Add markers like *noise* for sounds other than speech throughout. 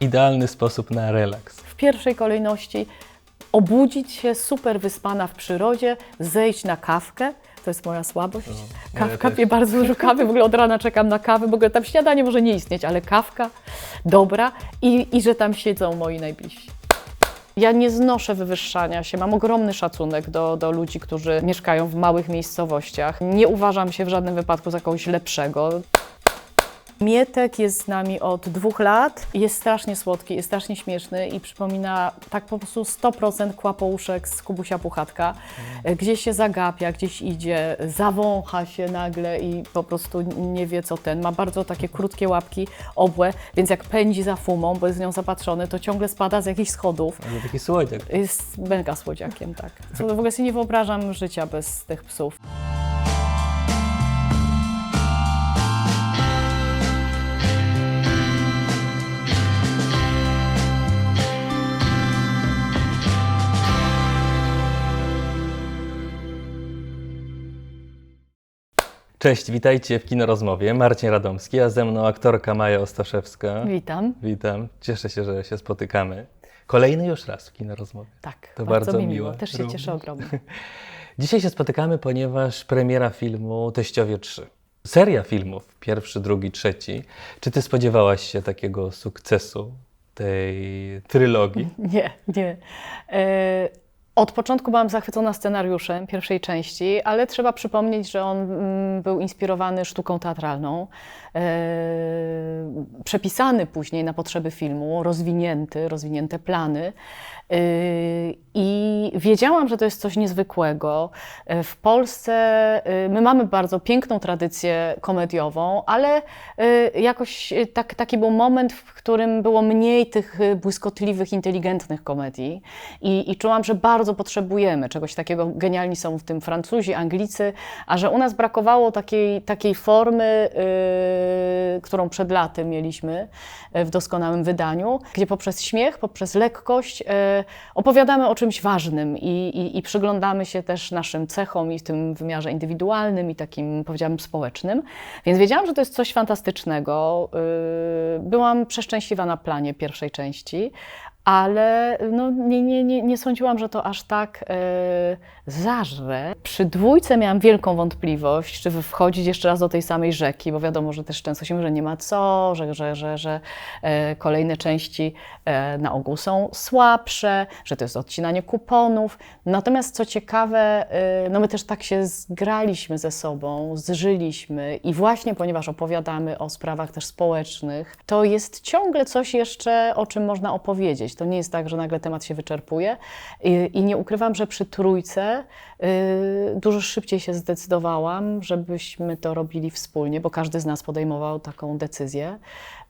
Idealny sposób na relaks. W pierwszej kolejności obudzić się super wyspana w przyrodzie, zejść na kawkę. To jest moja słabość. ja Kawka, piję bardzo dużo kawy, w ogóle od rana czekam na kawę, w ogóle tam śniadanie może nie istnieć, ale kawka dobra i, i że tam siedzą moi najbliżsi. Ja nie znoszę wywyższania się. Mam ogromny szacunek do, do ludzi, którzy mieszkają w małych miejscowościach. Nie uważam się w żadnym wypadku za kogoś lepszego. Mietek jest z nami od dwóch lat. Jest strasznie słodki, jest strasznie śmieszny i przypomina tak po prostu 100% kłapouszek z Kubusia Puchatka. Gdzieś się zagapia, gdzieś idzie, zawącha się nagle i po prostu nie wie co ten. Ma bardzo takie krótkie łapki, obłe, więc jak pędzi za fumą, bo jest z nią zapatrzony, to ciągle spada z jakichś schodów. Ale taki słodziak. Jest mega słodziakiem, tak. Co, w ogóle sobie nie wyobrażam życia bez tych psów. Cześć, witajcie w Kinorozmowie. Marcin Radomski, a ze mną aktorka Maja Ostaszewska. Witam. Witam, cieszę się, że się spotykamy. Kolejny już raz w Kinorozmowie. Tak, To bardzo, bardzo mi miło. Też się cieszę ogromnie. *laughs* Dzisiaj się spotykamy, ponieważ premiera filmu Teściowie 3. Seria filmów, pierwszy, drugi, trzeci. Czy ty spodziewałaś się takiego sukcesu tej trylogii? *laughs* Nie, nie. E, Od początku byłam zachwycona scenariuszem pierwszej części, ale trzeba przypomnieć, że on mm, był inspirowany sztuką teatralną, e, przepisany później na potrzeby filmu, rozwinięty, rozwinięte plany. E, I wiedziałam, że to jest coś niezwykłego. E, W Polsce e, my mamy bardzo piękną tradycję komediową, ale jakoś tak, taki był moment, w którym było mniej tych błyskotliwych, inteligentnych komedii. I, I czułam, że bardzo potrzebujemy czegoś takiego. Genialni są w tym Francuzi, Anglicy, a że u nas brakowało takiej, takiej formy, yy, którą przed laty mieliśmy yy, w doskonałym wydaniu, gdzie poprzez śmiech, poprzez lekkość yy, opowiadamy o czymś ważnym i, i, i przyglądamy się też naszym cechom i w tym wymiarze indywidualnym i takim, powiedziałabym, społecznym. Więc wiedziałam, że to jest coś fantastycznego. Yy, Byłam przeszczęśliwa na planie pierwszej części, ale no, nie, nie, nie, nie sądziłam, że to aż tak e, zażre. Przy dwójce miałam wielką wątpliwość, czy wchodzić jeszcze raz do tej samej rzeki, bo wiadomo, że też często się mówi, że nie ma co, że, że, że, że e, kolejne części e, na ogół są słabsze, że to jest odcinanie kuponów. Natomiast co ciekawe, e, no my też tak się zgraliśmy ze sobą, zżyliśmy i właśnie ponieważ opowiadamy o sprawach też społecznych, to jest ciągle coś jeszcze, o czym można opowiedzieć. To nie jest tak, że nagle temat się wyczerpuje i, i nie ukrywam, że przy trójce y, dużo szybciej się zdecydowałam, żebyśmy to robili wspólnie, bo każdy z nas podejmował taką decyzję.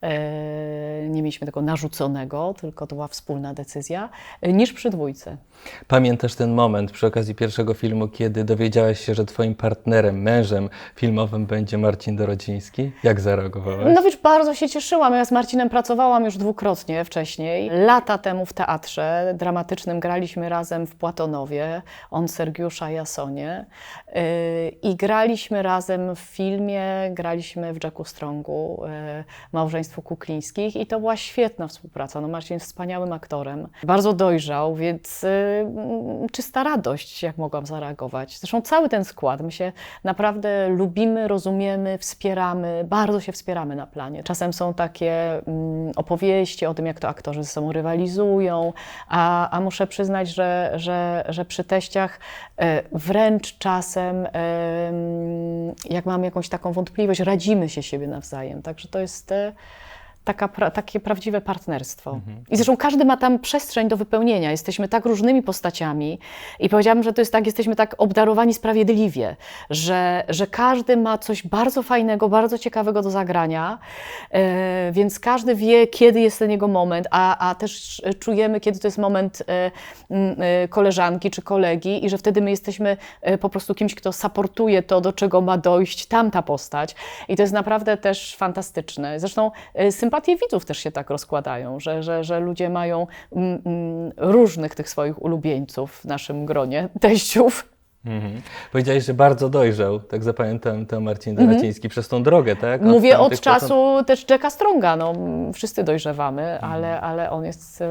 E, Nie mieliśmy tego narzuconego, tylko to była wspólna decyzja, y, niż przy dwójce. Pamiętasz ten moment przy okazji pierwszego filmu, kiedy dowiedziałaś się, że twoim partnerem, mężem filmowym będzie Marcin Dorodziński? Jak zareagowałaś? No wiesz, bardzo się cieszyłam. Ja z Marcinem pracowałam już dwukrotnie wcześniej. Lata temu w teatrze dramatycznym graliśmy razem w Płatonowie, on Sergiusza Jasonie. Yy, I graliśmy razem w filmie, graliśmy w Jacku Strongu, yy, Małżeństwu Kuklińskich i to była świetna współpraca. No Marcin jest wspaniałym aktorem. Bardzo dojrzał, więc yy, mm, czysta radość, jak mogłam zareagować. Zresztą cały ten skład, my się naprawdę lubimy, rozumiemy, wspieramy, bardzo się wspieramy na planie. Czasem są takie mm, opowieści o tym, jak to aktorzy ze sobą rywalizują, a, a muszę przyznać, że, że, że przy teściach e, wręcz czasem, mm, jak mam jakąś taką wątpliwość, radzimy się siebie nawzajem. Także to jest e, taka, pra, takie prawdziwe partnerstwo. I zresztą każdy ma tam przestrzeń do wypełnienia. Jesteśmy tak różnymi postaciami i powiedziałabym, że to jest tak, jesteśmy tak obdarowani sprawiedliwie, że, że każdy ma coś bardzo fajnego, bardzo ciekawego do zagrania, e, więc każdy wie, kiedy jest ten jego moment, a, a też czujemy, kiedy to jest moment e, e, koleżanki czy kolegi i że wtedy my jesteśmy po prostu kimś, kto supportuje to, do czego ma dojść tamta postać. I to jest naprawdę też fantastyczne. Zresztą e, sympatie widzów też się tak rozkładają, że, że, że ludzie mają mm, mm, różnych tych swoich ulubieńców w naszym gronie *laughs* teściów. Mhm. Powiedziałeś, że bardzo dojrzał, tak zapamiętałem to Marcin Donaciński, przez tą drogę, tak? Mówię od tamtych początków. czasu też Jacka Stronga, no wszyscy dojrzewamy, Mhm. ale, ale on jest e,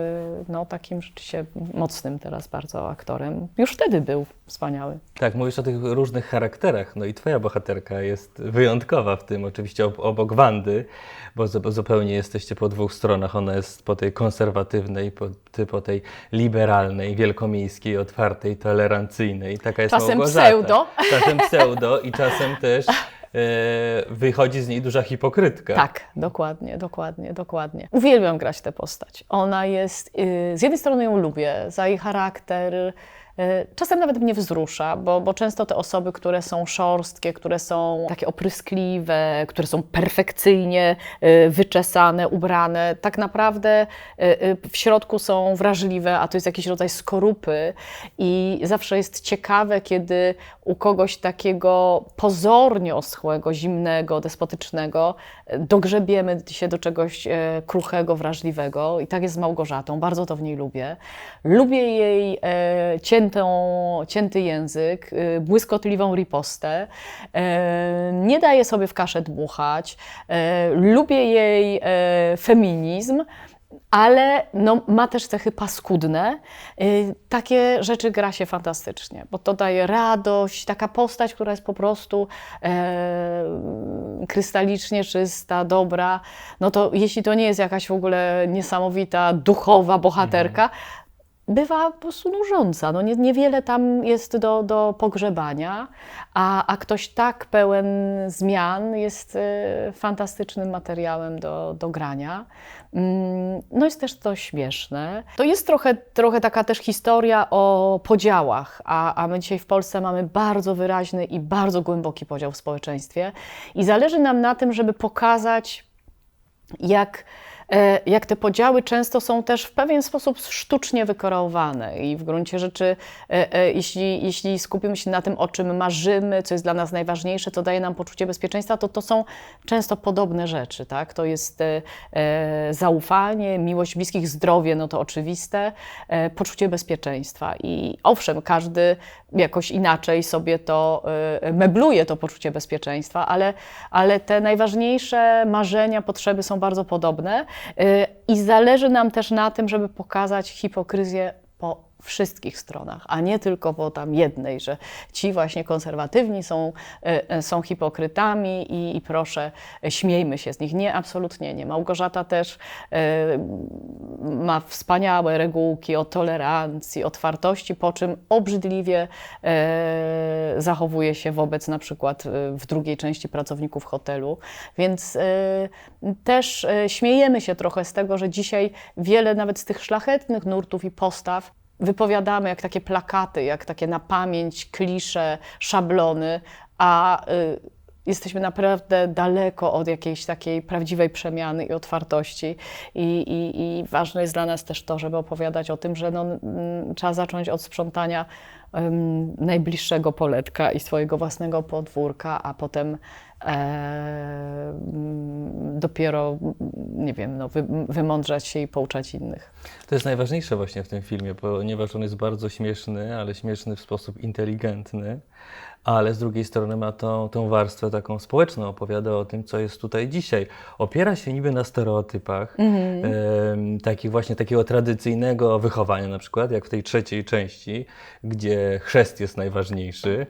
no, takim rzeczywiście mocnym teraz bardzo aktorem. Już wtedy był wspaniały. Tak, mówisz o tych różnych charakterach, no i twoja bohaterka jest wyjątkowa w tym, oczywiście ob obok Wandy, bo zu- zupełnie jesteście po dwóch stronach. Ona jest po tej konserwatywnej, po, ty po tej liberalnej, wielkomiejskiej, otwartej, tolerancyjnej. Taka jest Czasem Małgorzata. pseudo. Czasem pseudo i czasem też e, wychodzi z niej duża hipokrytka. Tak, dokładnie, dokładnie, dokładnie. Uwielbiam grać tę postać. Ona jest, y, z jednej strony ją lubię za jej charakter, czasem nawet mnie wzrusza, bo, bo często te osoby, które są szorstkie, które są takie opryskliwe, które są perfekcyjnie y, wyczesane, ubrane, tak naprawdę y, w środku są wrażliwe, a to jest jakiś rodzaj skorupy i zawsze jest ciekawe, kiedy u kogoś takiego pozornie oschłego, zimnego, despotycznego e, dogrzebiemy się do czegoś e, kruchego, wrażliwego i tak jest z Małgorzatą, bardzo to w niej lubię. Lubię jej e, ciętą, cięty język, e, błyskotliwą ripostę, e, nie daje sobie w kaszę dmuchać, e, lubię jej feminizm, ale no, ma też cechy paskudne. Y, Takie rzeczy gra się fantastycznie, bo to daje radość, taka postać, która jest po prostu e, krystalicznie czysta, dobra. No to jeśli to nie jest jakaś w ogóle niesamowita, duchowa bohaterka, bywa po prostu nużąca. No nie, niewiele tam jest do, do pogrzebania, a, a ktoś tak pełen zmian jest e, fantastycznym materiałem do, do grania. Mm, No jest też to śmieszne. To jest trochę, trochę taka też historia o podziałach, a, a my dzisiaj w Polsce mamy bardzo wyraźny i bardzo głęboki podział w społeczeństwie i zależy nam na tym, żeby pokazać jak, jak te podziały często są też w pewien sposób sztucznie wykreowane i w gruncie rzeczy, e, e, jeśli, jeśli skupimy się na tym, o czym marzymy, co jest dla nas najważniejsze, co daje nam poczucie bezpieczeństwa, to to są często podobne rzeczy, tak? To jest e, e, zaufanie, miłość bliskich, zdrowie, no to oczywiste, e, poczucie bezpieczeństwa i owszem, każdy jakoś inaczej sobie to e, mebluje, to poczucie bezpieczeństwa, ale, ale te najważniejsze marzenia, potrzeby są bardzo podobne e, i zależy nam też na tym, żeby pokazać hipokryzję po wszystkich stronach, a nie tylko po tam jednej, że ci właśnie konserwatywni są, e, e, są hipokrytami i, i proszę, śmiejmy się z nich. Nie, absolutnie nie. Małgorzata też e, ma wspaniałe regułki o tolerancji, otwartości, po czym obrzydliwie zachowuje się wobec na przykład w drugiej części pracowników hotelu. Więc też śmiejemy się trochę z tego, że dzisiaj wiele nawet z tych szlachetnych nurtów i postaw wypowiadamy jak takie plakaty, jak takie na pamięć, klisze, szablony, a y, jesteśmy naprawdę daleko od jakiejś takiej prawdziwej przemiany i otwartości. I, i, I ważne jest dla nas też to, żeby opowiadać o tym, że no, mm, trzeba zacząć od sprzątania najbliższego poletka i swojego własnego podwórka, a potem dopiero, mm, nie wiem, no, wy, wymądrzać się i pouczać innych. To jest najważniejsze właśnie w tym filmie, ponieważ on jest bardzo śmieszny, ale śmieszny w sposób inteligentny, ale z drugiej strony ma tą, tą warstwę taką społeczną, opowiada o tym, co jest tutaj dzisiaj. Opiera się niby na stereotypach, em, takich właśnie takiego tradycyjnego wychowania na przykład, jak w tej trzeciej części, gdzie chrzest jest najważniejszy e,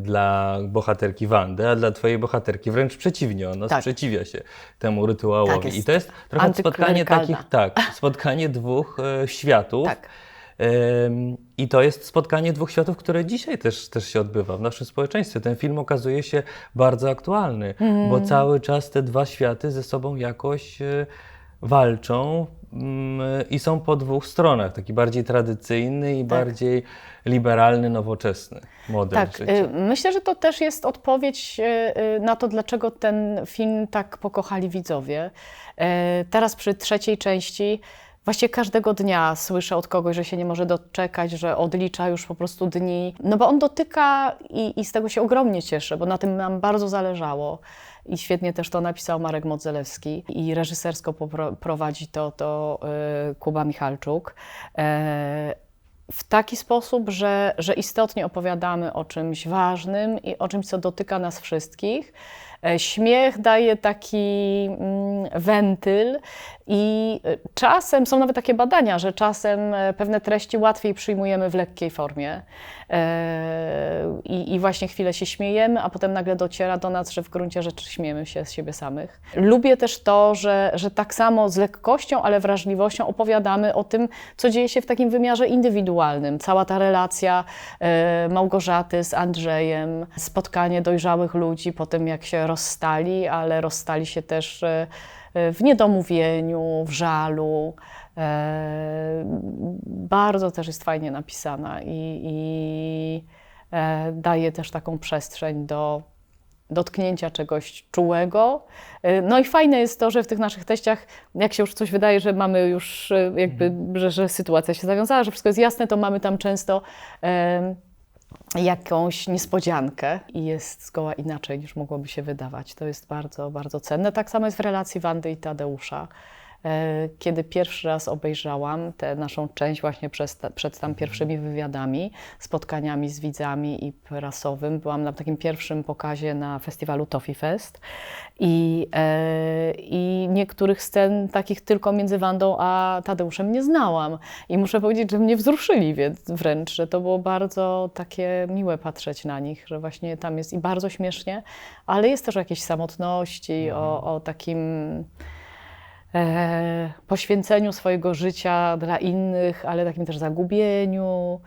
dla bohaterki Wandy, a dla twojej bohaterki wręcz przeciwnie, ona Tak. sprzeciwia się temu rytuałowi. Tak. I to jest trochę spotkanie takich, tak, *laughs* spotkanie dwóch e, światów. Tak. I to jest spotkanie dwóch światów, które dzisiaj też, też się odbywa w naszym społeczeństwie. Ten film okazuje się bardzo aktualny, Mhm. bo cały czas te dwa światy ze sobą jakoś e, walczą mm, i są po dwóch stronach. Taki bardziej tradycyjny i bardziej liberalny, nowoczesny model Tak, życia. y, myślę, że to też jest odpowiedź y, y, na to, dlaczego ten film tak pokochali widzowie. Teraz przy trzeciej części właściwie każdego dnia słyszę od kogoś, że się nie może doczekać, że odlicza już po prostu dni. No bo on dotyka i, i z tego się ogromnie cieszę, bo na tym nam bardzo zależało. I świetnie też to napisał Marek Modzelewski i reżysersko prowadzi to, to y, Kuba Michalczuk. E, w taki sposób, że, że istotnie opowiadamy o czymś ważnym i o czymś, co dotyka nas wszystkich. E, Śmiech daje taki mm, wentyl i e, czasem są nawet takie badania, że czasem e, pewne treści łatwiej przyjmujemy w lekkiej formie. I, I właśnie chwilę się śmiejemy, a potem nagle dociera do nas, że w gruncie rzeczy śmiejemy się z siebie samych. Lubię też to, że, że tak samo z lekkością, ale wrażliwością opowiadamy o tym, co dzieje się w takim wymiarze indywidualnym. Cała ta relacja Małgorzaty z Andrzejem, spotkanie dojrzałych ludzi po tym, jak się rozstali, ale rozstali się też e, e, w niedomówieniu, w żalu. E, bardzo też jest fajnie napisana i, i daje też taką przestrzeń do dotknięcia czegoś czułego. No i fajne jest to, że w tych naszych teściach, jak się już coś wydaje, że mamy już jakby, że, że sytuacja się zawiązała, że wszystko jest jasne, to mamy tam często e, jakąś niespodziankę i jest zgoła inaczej niż mogłoby się wydawać. To jest bardzo, bardzo cenne. Tak samo jest w relacji Wandy i Tadeusza. E, Kiedy pierwszy raz obejrzałam tę naszą część właśnie przez, przed tam pierwszymi wywiadami, spotkaniami z widzami i prasowym, byłam na takim pierwszym pokazie na festiwalu Toffee Fest. I, e, i niektórych scen takich tylko między Wandą a Tadeuszem nie znałam. I muszę powiedzieć, że mnie wzruszyli więc wręcz, że to było bardzo takie miłe patrzeć na nich, że właśnie tam jest i bardzo śmiesznie, ale jest też o jakiejś samotności, o, o takim poświęceniu swojego życia dla innych, ale takim też zagubieniu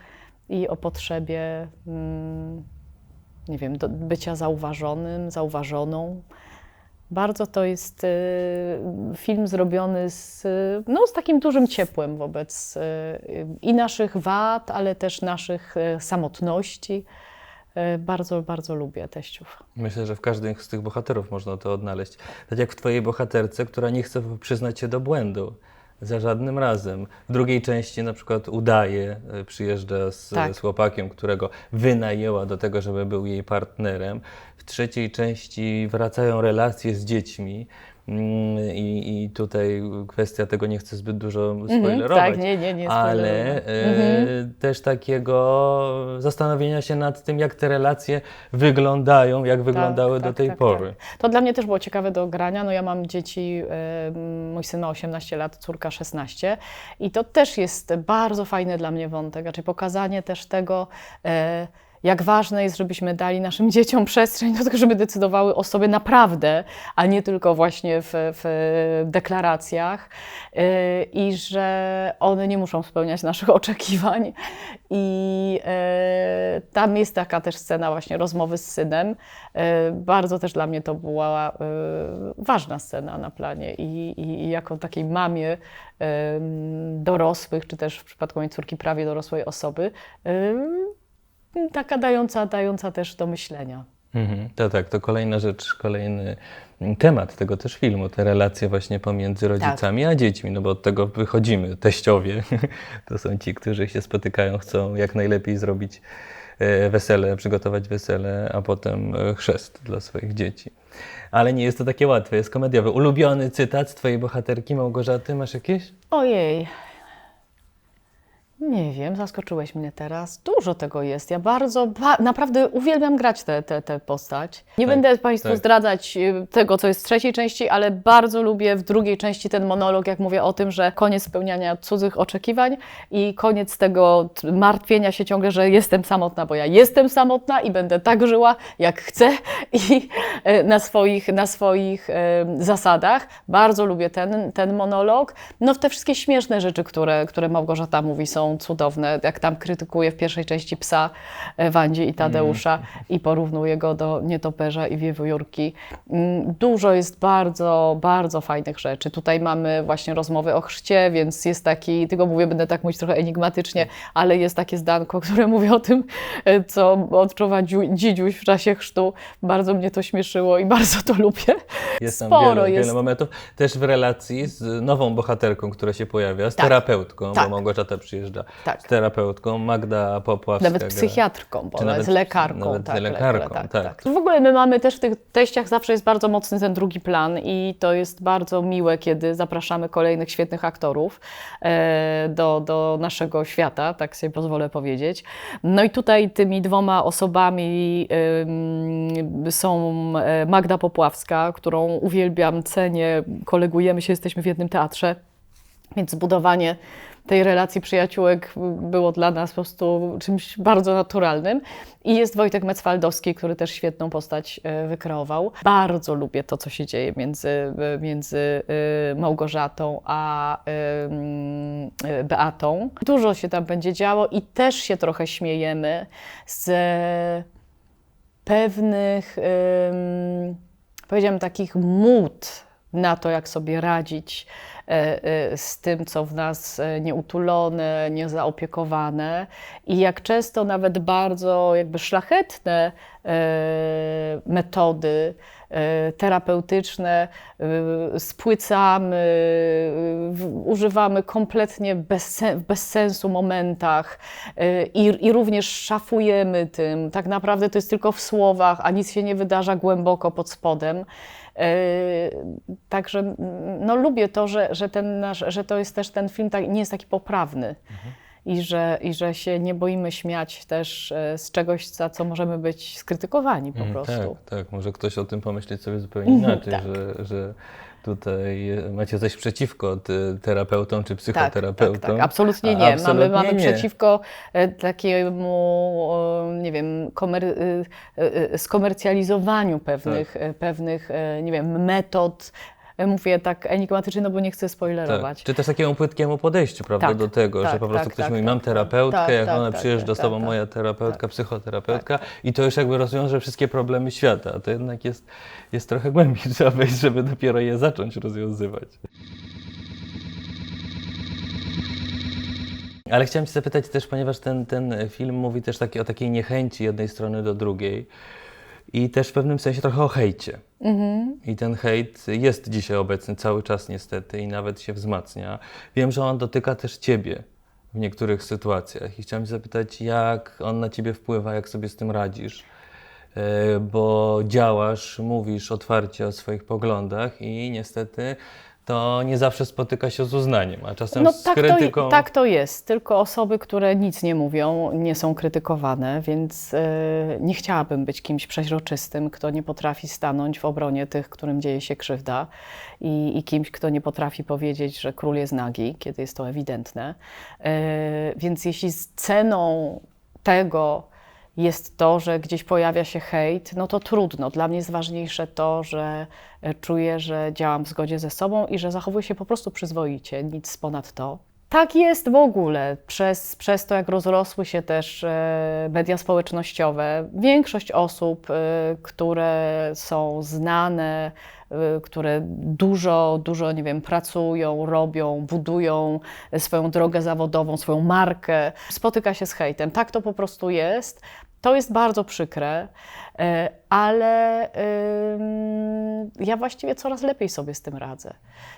i o potrzebie, mm, nie wiem, bycia zauważonym, zauważoną. Bardzo to jest e, film zrobiony z, no, z takim dużym ciepłem wobec e, i naszych wad, ale też naszych e, samotności. E, Bardzo, bardzo lubię teściów. Myślę, że w każdym z tych bohaterów można to odnaleźć. Tak jak w twojej bohaterce, która nie chce przyznać się do błędu. Za żadnym razem. W drugiej części na przykład udaje, y, przyjeżdża z, Tak. z chłopakiem, którego wynajęła do tego, żeby był jej partnerem. W trzeciej części wracają relacje z dziećmi. Mm, I, I tutaj kwestia tego nie chcę zbyt dużo spoilerować. tak, nie, nie, nie Ale e, też takiego zastanowienia się nad tym, jak te relacje wyglądają, jak wyglądały do tak, tej tak, pory. Tak. To dla mnie też było ciekawe do grania. No ja mam dzieci, mój syn ma 18 lat, córka 16 i to też jest bardzo fajny dla mnie wątek, znaczy pokazanie też tego, e, jak ważne jest, żebyśmy dali naszym *laughs* dzieciom przestrzeń do tego, żeby decydowały o sobie naprawdę, a nie tylko właśnie w, w deklaracjach e, i że one nie muszą spełniać naszych *laughs* oczekiwań. I e, tam jest taka też scena właśnie rozmowy z synem. E, bardzo też dla mnie to była ważna scena na planie i, i, jako takiej mamie dorosłych, czy też w przypadku mojej córki prawie dorosłej osoby, taka dająca, dająca też do myślenia. Mhm, to tak, to kolejna rzecz, kolejny temat tego też filmu, te relacje właśnie pomiędzy rodzicami a dziećmi, no bo od tego wychodzimy. Teściowie *laughs* to są ci, którzy się spotykają, chcą jak najlepiej zrobić e, wesele, przygotować wesele, a potem e, chrzest dla swoich dzieci. Ale nie jest to takie łatwe, jest komediowe. Ulubiony cytat z twojej bohaterki Małgorzaty, masz jakieś? Ojej. Nie wiem, zaskoczyłeś mnie teraz. Dużo tego jest. Ja bardzo, ba naprawdę uwielbiam grać tę te, te postać. Nie Tak, będę Państwu tak. zdradzać y, tego, co jest w trzeciej części, ale bardzo lubię w drugiej części ten monolog, jak mówię o tym, że koniec spełniania cudzych oczekiwań i koniec tego martwienia się ciągle, że jestem samotna, bo ja jestem samotna i będę tak żyła, jak chcę i e, na swoich, na swoich e, zasadach. Bardzo lubię ten, ten monolog. No te wszystkie śmieszne rzeczy, które, które Małgorzata mówi są cudowne. Jak tam krytykuje w pierwszej części psa e, Wandzi i Tadeusza i porównuje go do nietoperza i wiewiórki. Mm, Dużo jest bardzo, bardzo fajnych rzeczy. Tutaj mamy właśnie rozmowy o chrzcie, więc jest taki, tylko mówię, będę tak mówić trochę enigmatycznie, ale jest takie zdanko, *laughs* które mówi o tym, e, co odczuwa dziu- dzidziuś w czasie chrztu. Bardzo mnie to śmieszyło i bardzo to lubię. Jest tam Sporo wiele, jest. wiele momentów. Też w relacji z nową bohaterką, która się pojawia, z Tak. terapeutką, Tak. bo Małgorzata przyjeżdża pacjenta Tak. z terapeutką, Magda Popławska. Nawet psychiatrką, bo nawet- jest lekarką. nawet tak, lekarką, tak, tak. tak. W ogóle my mamy też w tych teściach zawsze jest bardzo mocny ten drugi plan i to jest bardzo miłe, kiedy zapraszamy kolejnych świetnych aktorów e, do, do naszego świata, tak sobie pozwolę powiedzieć. No i tutaj tymi dwoma osobami są e, Magda Popławska, którą uwielbiam, cenię, kolegujemy się, jesteśmy w jednym teatrze. Więc zbudowanie tej relacji przyjaciółek było dla nas po prostu czymś bardzo naturalnym. I jest Wojtek Mecwaldowski, który też świetną postać e, wykreował. Bardzo lubię to, co się dzieje między, e, między e, Małgorzatą a Beatą. Dużo się tam będzie działo i też się trochę śmiejemy z pewnych, ym, powiedziałam, takich mód na to, jak sobie radzić z tym, co w nas e, nieutulone, niezaopiekowane i jak często nawet bardzo jakby szlachetne e, metody e, terapeutyczne e, spłycamy, e, używamy kompletnie bez, bez sensu momentach e, i, i również szafujemy tym. Tak naprawdę to jest tylko w słowach, a nic się nie wydarza głęboko pod spodem. E, Także no, lubię to, że, że, ten nasz, że to jest też ten film tak, nie jest taki poprawny. I że, I że się nie boimy śmiać też e, z czegoś, za co możemy być skrytykowani po Mm, prostu. Tak, tak. Może ktoś o tym pomyśleć sobie zupełnie inaczej, tak. że, że tutaj macie coś przeciwko terapeutom czy Tak, psychoterapeutom. tak, tak, absolutnie A nie. absolutnie mamy mamy nie. przeciwko e, takiemu, nie wiem, komer, e, e, skomercjalizowaniu pewnych, Tak. pewnych nie wiem, metod. E, Mówię tak enigmatycznie, no bo nie chcę spoilerować. Tak. Czy też takiemu płytkiemu podejściu, prawda, Tak, do tego, że tak, po prostu tak, ktoś tak, mówi, tak, mam terapeutkę, Tak, jak tak, ona przyjeżdża z tobą, moja terapeutka, psychoterapeutka i to już jakby rozwiąże wszystkie problemy świata. A to jednak jest, jest trochę głębiej *laughs* trzeba wejść, żeby dopiero je zacząć rozwiązywać. Ale chciałem Cię zapytać też, ponieważ ten, ten film mówi też taki, o takiej niechęci jednej strony do drugiej i też w pewnym sensie trochę o hejcie. I ten hejt jest dzisiaj obecny cały czas niestety i nawet się wzmacnia. Wiem, że on dotyka też Ciebie w niektórych sytuacjach i chciałem zapytać, jak on na Ciebie wpływa, jak sobie z tym radzisz. E, Bo działasz, mówisz otwarcie o swoich poglądach i niestety to nie zawsze spotyka się z uznaniem, a czasem No z tak krytyką. to, tak to jest. Tylko osoby, które nic nie mówią, nie są krytykowane, więc e, nie chciałabym być kimś przeźroczystym, kto nie potrafi stanąć w obronie tych, którym dzieje się krzywda i, i kimś, kto nie potrafi powiedzieć, że król jest nagi, kiedy jest to ewidentne. E, więc jeśli z ceną tego jest to, że gdzieś pojawia się hejt, no to trudno. Dla mnie jest ważniejsze to, że e, czuję, że działam w zgodzie ze sobą i że zachowuję się po prostu przyzwoicie, nic ponad to. Tak jest w ogóle. Przez, przez to, jak rozrosły się też e, media społecznościowe, większość osób, e, które są znane, które dużo, dużo, nie wiem, pracują, robią, budują swoją drogę zawodową, swoją markę, spotyka się z hejtem. Tak to po prostu jest. To jest bardzo przykre, e, ale ja właściwie coraz lepiej sobie z tym radzę.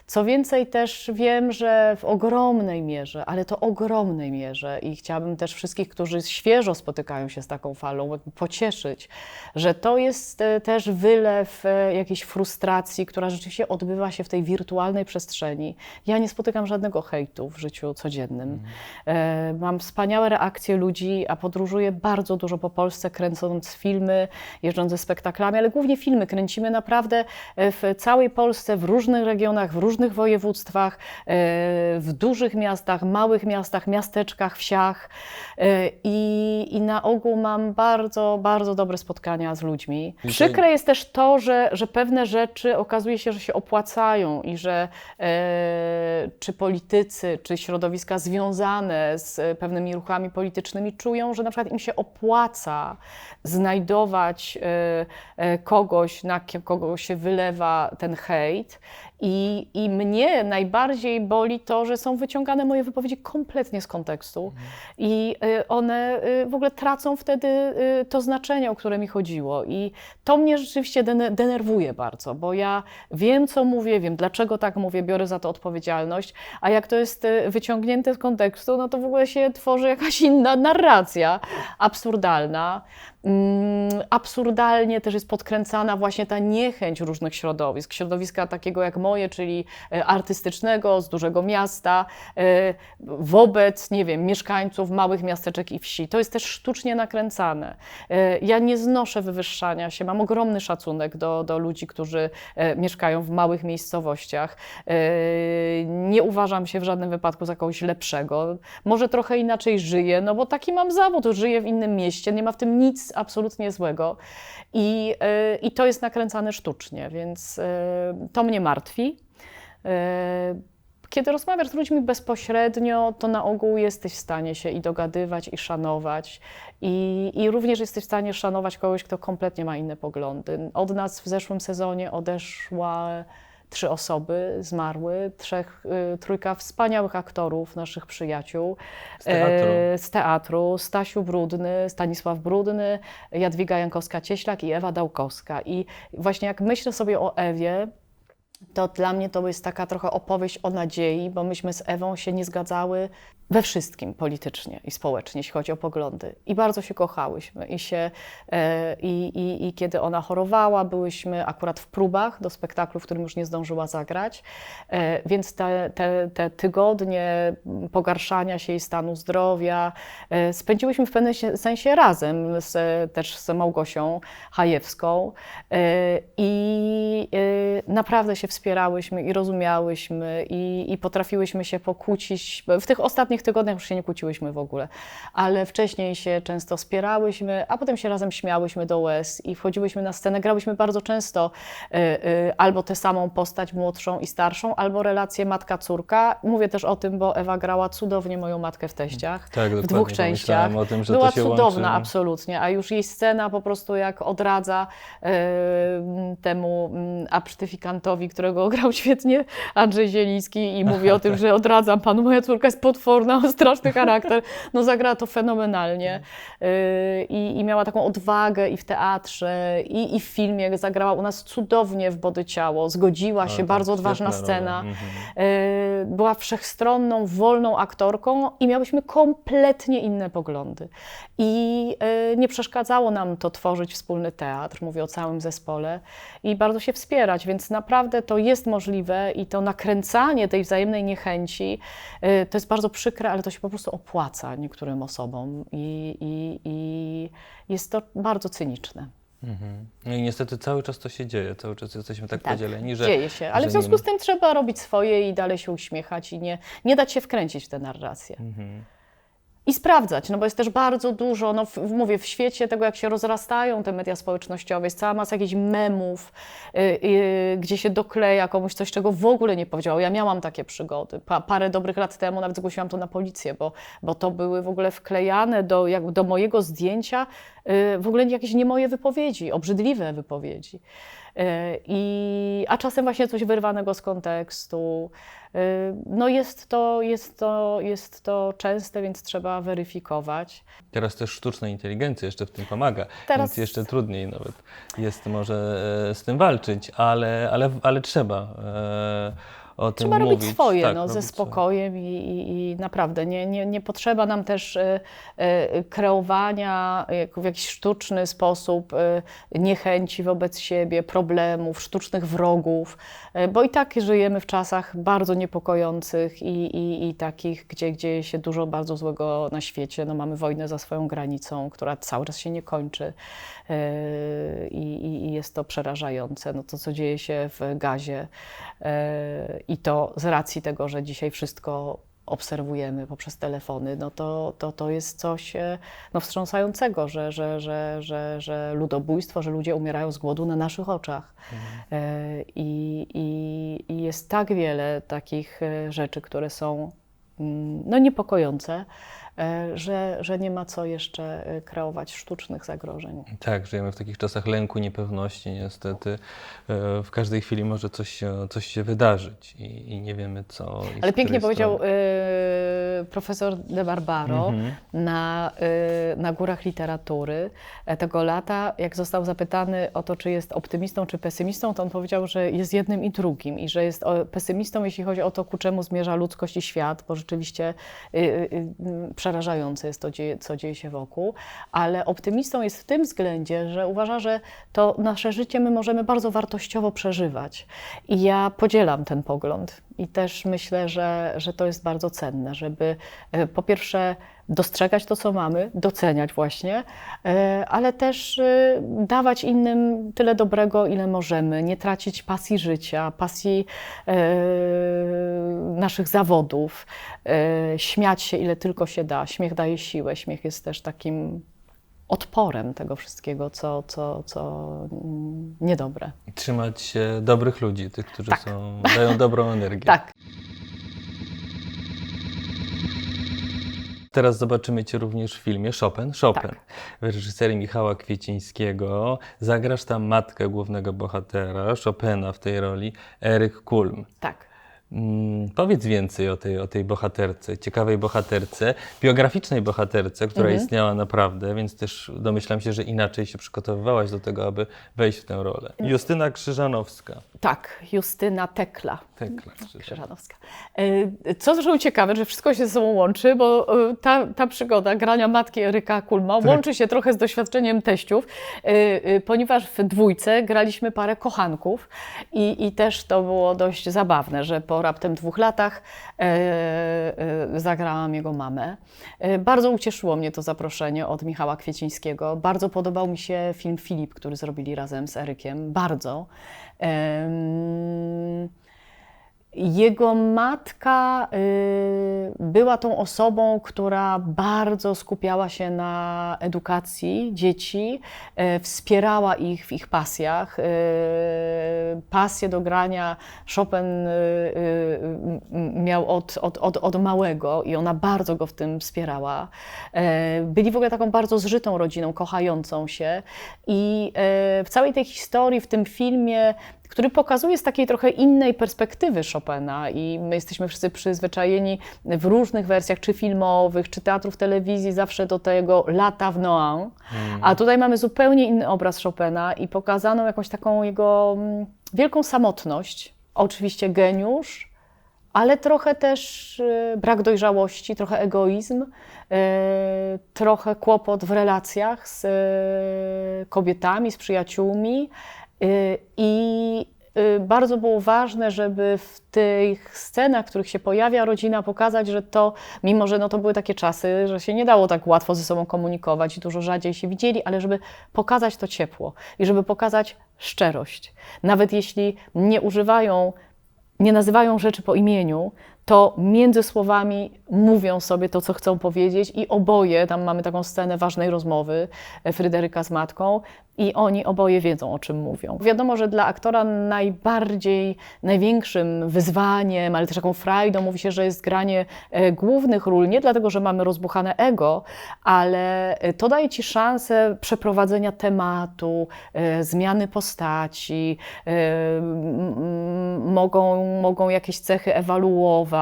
Co więcej, też wiem, że w ogromnej mierze, ale to ogromnej mierze, i chciałabym też wszystkich, którzy świeżo spotykają się z taką falą, pocieszyć, że to jest e, też wylew e, jakiejś frustracji, która rzeczywiście odbywa się w tej wirtualnej przestrzeni. Ja nie spotykam żadnego hejtu w życiu codziennym. E, Mam wspaniałe reakcje ludzi, a podróżuję bardzo dużo po Polsce, kręcąc filmy, jeżdżąc ze spektaklami, ale głównie filmy. Kręcimy naprawdę e, w całej Polsce, w różnych regionach, w różnych województwach, e, w dużych miastach, małych miastach, miasteczkach, wsiach. E, I, I na ogół mam bardzo, bardzo dobre spotkania z ludźmi. Przykre jest też to, że, że pewne rzeczy okazuje się, że się opłacają i że e, czy politycy, czy środowiska związane z pewnymi ruchami politycznymi czują, że na przykład im się opłaca znajdować e, e, kogoś, na kogo się wylewa ten hejt I, I mnie najbardziej boli to, że są wyciągane moje wypowiedzi kompletnie z kontekstu i y, one y, w ogóle tracą wtedy y, to znaczenie, o które mi chodziło. I to mnie rzeczywiście dene- denerwuje bardzo, bo ja wiem, co mówię, wiem, dlaczego tak mówię, biorę za to odpowiedzialność, a jak to jest wyciągnięte z kontekstu, no to w ogóle się tworzy jakaś inna narracja, absurdalna. Mm, Absurdalnie też jest podkręcana właśnie ta niechęć różnych środowisk. Środowiska takiego jak moje, czyli e, artystycznego, z dużego miasta, e, wobec, nie wiem, mieszkańców małych miasteczek i wsi. To jest też sztucznie nakręcane. E, Ja nie znoszę wywyższania się, mam ogromny szacunek do, do ludzi, którzy mieszkają w małych miejscowościach. Nie uważam się w żadnym wypadku za kogoś lepszego. Może trochę inaczej żyję, no bo taki mam zawód, żyję w innym mieście, nie ma w tym nic absolutnie złego. I, e, i to jest nakręcane sztucznie, więc e, to mnie martwi. E, Kiedy rozmawiasz z ludźmi bezpośrednio, to na ogół jesteś w stanie się i dogadywać, i szanować. I, I również jesteś w stanie szanować kogoś, kto kompletnie ma inne poglądy. Od nas w zeszłym sezonie odeszła trzy osoby, zmarły, trzech, y, trójka wspaniałych aktorów, naszych przyjaciół. Z teatru. E, z teatru, Stasiu Brudny, Stanisław Brudny, Jadwiga Jankowska-Cieślak i Ewa Dałkowska. I właśnie jak myślę sobie o Ewie, to dla mnie to jest taka trochę opowieść o nadziei, bo myśmy z Ewą się nie zgadzały we wszystkim politycznie i społecznie, jeśli chodzi o poglądy. I bardzo się kochałyśmy. I, się, e, i, i, I kiedy ona chorowała, byłyśmy akurat w próbach do spektaklu, w którym już nie zdążyła zagrać. E, więc te, te, te tygodnie pogarszania się jej stanu zdrowia e, spędziłyśmy w pewnym sensie razem, z, też z Małgosią Hajewską. I naprawdę się wspierałyśmy i rozumiałyśmy i, i potrafiłyśmy się pokłócić. W tych ostatnich tygodniach już się nie kłóciłyśmy w ogóle, ale wcześniej się często wspierałyśmy, a potem się razem śmiałyśmy do łez i wchodziłyśmy na scenę. Grałyśmy bardzo często e, e, albo tę samą postać młodszą i starszą, albo relację matka-córka. Mówię też o tym, bo Ewa grała cudownie moją matkę w teściach. Tak, w dwóch częściach. o tym, że Była cudowna, łączy. absolutnie, a już jej scena po prostu jak odradza e, temu mm, absztyfikantowi, którego *laughs* grał świetnie Andrzej Zieliński i mówi o tym, że odradzam panu, moja córka jest potworna, ma *laughs* straszny charakter. No zagrała to fenomenalnie E, i, i miała taką odwagę i w teatrze, i, i w filmie. Zagrała u nas cudownie w Body Ciało, zgodziła się, tak, bardzo odważna scena. mhm. E, była wszechstronną, wolną aktorką i miałyśmy kompletnie inne poglądy. I e, nie przeszkadzało nam to tworzyć wspólny teatr, mówię o całym zespole, i bardzo się wspierać, więc naprawdę to jest możliwe i to nakręcanie tej wzajemnej niechęci e, to jest bardzo przykre, ale to się po prostu opłaca niektórym osobom i, i, i jest to bardzo cyniczne. Mhm. No i niestety cały czas to się dzieje, cały czas jesteśmy tak, Tak, podzieleni, że... Dzieje się, ale w związku z tym trzeba robić swoje i dalej się uśmiechać i nie, nie dać się wkręcić w tę narrację. Mhm. I sprawdzać, no bo jest też bardzo dużo, no w, mówię, w świecie tego, jak się rozrastają te media społecznościowe, jest cała masa jakichś memów, y, y, gdzie się dokleja komuś coś, czego w ogóle nie powiedział. Ja miałam takie przygody. Pa, parę dobrych lat temu nawet zgłosiłam to na policję, bo, bo to były w ogóle wklejane do, jak, do mojego zdjęcia y, w ogóle jakieś nie moje wypowiedzi, obrzydliwe wypowiedzi. Y, I, a czasem właśnie coś wyrwanego z kontekstu. Y, No jest to, jest, to, jest to częste, więc trzeba weryfikować. Teraz też sztuczna inteligencja jeszcze w tym pomaga, Teraz- więc jeszcze trudniej nawet jest może e, z tym walczyć, ale, ale, ale trzeba e, o tym Trzeba mówić. robić swoje Tak, no, ze robić spokojem i, i, i naprawdę nie, nie, nie potrzeba nam też y, y, kreowania jak, w jakiś sztuczny sposób y, niechęci wobec siebie, problemów, sztucznych wrogów, y, bo i tak żyjemy w czasach bardzo niepokojących i, i, i takich, gdzie dzieje się dużo bardzo złego na świecie. No, mamy wojnę za swoją granicą, która cały czas się nie kończy y, i, i, jest to przerażające. No, to, co dzieje się w gazie y, i to z racji tego, że dzisiaj wszystko obserwujemy poprzez telefony, no to, to, to jest coś e, no, wstrząsającego, że, że, że, że, że ludobójstwo, że ludzie umierają z głodu na naszych oczach. E, I, i, I jest tak wiele takich e, rzeczy, które są no, niepokojące, e, że, że nie ma co jeszcze e, kreować sztucznych zagrożeń. Tak, żyjemy w takich czasach lęku, niepewności. Niestety e, w każdej chwili może coś się, coś się wydarzyć i, i nie wiemy co. Ale pięknie powiedział profesor De Barbaro Mhm. na, y, na Górach Literatury e, tego lata, jak został zapytany o to, czy jest optymistą, czy pesymistą, to on powiedział, że jest jednym i drugim i że jest pesymistą, jeśli chodzi o to, ku czemu zmierza ludzkość i świat, bo rzeczywiście y, y, y, przerażające jest to, co dzieje się wokół, ale optymistą jest w tym względzie, że uważa, że to nasze życie my możemy bardzo wartościowo przeżywać. I ja podzielam ten pogląd i też myślę, że, że to jest bardzo cenne, żeby e, po pierwsze dostrzegać to, co mamy, doceniać właśnie, e, ale też e, dawać innym tyle dobrego, ile możemy, nie tracić pasji życia, pasji naszych zawodów, śmiać się ile tylko się da. Śmiech daje siłę, śmiech jest też takim odporem tego wszystkiego, co, co, co niedobre. Trzymać się dobrych ludzi, tych, którzy Tak. są, dają dobrą energię. *laughs* Tak, Teraz zobaczymy Cię również w filmie Chopin. Chopin Tak. w reżyserii Michała Kwiecińskiego. Zagrasz tam matkę głównego bohatera, Chopina w tej roli, Eryk Kulm. tak. Mm, powiedz więcej o tej, o tej bohaterce, ciekawej bohaterce, biograficznej bohaterce, która Mhm. istniała naprawdę, więc też domyślam się, że inaczej się przygotowywałaś do tego, aby wejść w tę rolę. Justyna Krzyżanowska. Tak, Justyna Tekla. Tekla Krzyżanowska. Krzyżanowska. E, Co zresztą ciekawe, że wszystko się ze sobą łączy, bo e, ta, ta przygoda grania matki Eryka Kulma łączy się trochę z doświadczeniem teściów, e, ponieważ w dwójce graliśmy parę kochanków i, i też to było dość zabawne, że po raptem dwóch latach e, e, zagrałam jego mamę. E, Bardzo ucieszyło mnie to zaproszenie od Michała Kwiecińskiego. Bardzo podobał mi się film Filip, który zrobili razem z Erykiem. Bardzo. Jego matka y, była tą osobą, która bardzo skupiała się na edukacji dzieci, y, wspierała ich w ich pasjach. Y, pasję do grania Chopin miał od, od, od, od małego i ona bardzo go w tym wspierała. Byli w ogóle taką bardzo zżytą rodziną, kochającą się i w całej tej historii, w tym filmie, który pokazuje z takiej trochę innej perspektywy Chopina i my jesteśmy wszyscy przyzwyczajeni w różnych wersjach, czy filmowych, czy teatrów telewizji, zawsze do tego lata w Noir, a tutaj mamy zupełnie inny obraz Chopina i pokazaną jakąś taką jego mm, wielką samotność, oczywiście geniusz, ale trochę też y, brak dojrzałości, trochę egoizm, y, trochę kłopot w relacjach z y, kobietami, z przyjaciółmi. Y, I y, bardzo było ważne, żeby w tych scenach, w których się pojawia rodzina, pokazać, że to, mimo że no to były takie czasy, że się nie dało tak łatwo ze sobą komunikować i dużo rzadziej się widzieli, ale żeby pokazać to ciepło i żeby pokazać szczerość. Nawet jeśli nie używają nie nazywają rzeczy po imieniu, to między słowami mówią sobie to, co chcą powiedzieć, i oboje, tam mamy taką scenę ważnej rozmowy e, Fryderyka z matką, i oni oboje wiedzą, o czym mówią. Wiadomo, że dla aktora najbardziej, największym wyzwaniem, ale też taką frajdą mówi się, że jest granie e, głównych ról, nie dlatego, że mamy rozbuchane ego, ale e, to daje ci szansę przeprowadzenia tematu, zmiany postaci, mogą, mogą jakieś cechy ewaluować.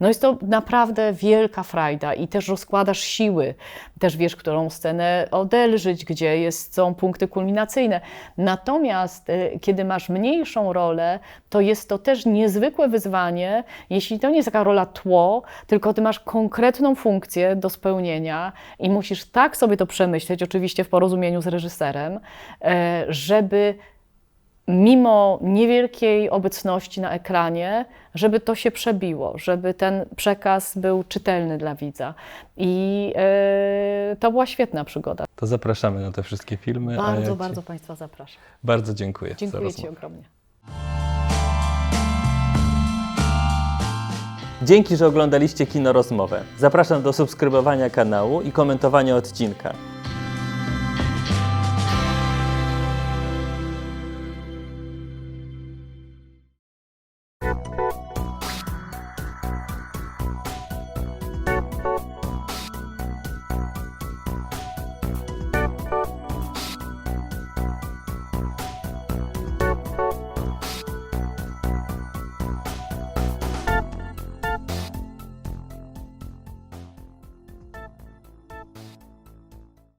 No jest to naprawdę wielka frajda i też rozkładasz siły. Też wiesz, którą scenę odelżyć, gdzie jest, są punkty kulminacyjne. Natomiast e, kiedy masz mniejszą rolę, to jest to też niezwykłe wyzwanie, jeśli to nie jest taka rola tło, tylko ty masz konkretną funkcję do spełnienia i musisz tak sobie to przemyśleć, oczywiście w porozumieniu z reżyserem, e, żeby mimo niewielkiej obecności na ekranie, żeby to się przebiło, żeby ten przekaz był czytelny dla widza. I e, to była świetna przygoda. To zapraszamy na te wszystkie filmy. a ja Bardzo, ci bardzo Państwa zapraszam. Bardzo dziękuję. Dziękuję Ci ogromnie. Dzięki, że oglądaliście Kino Rozmowę. Zapraszam do subskrybowania kanału i komentowania odcinka.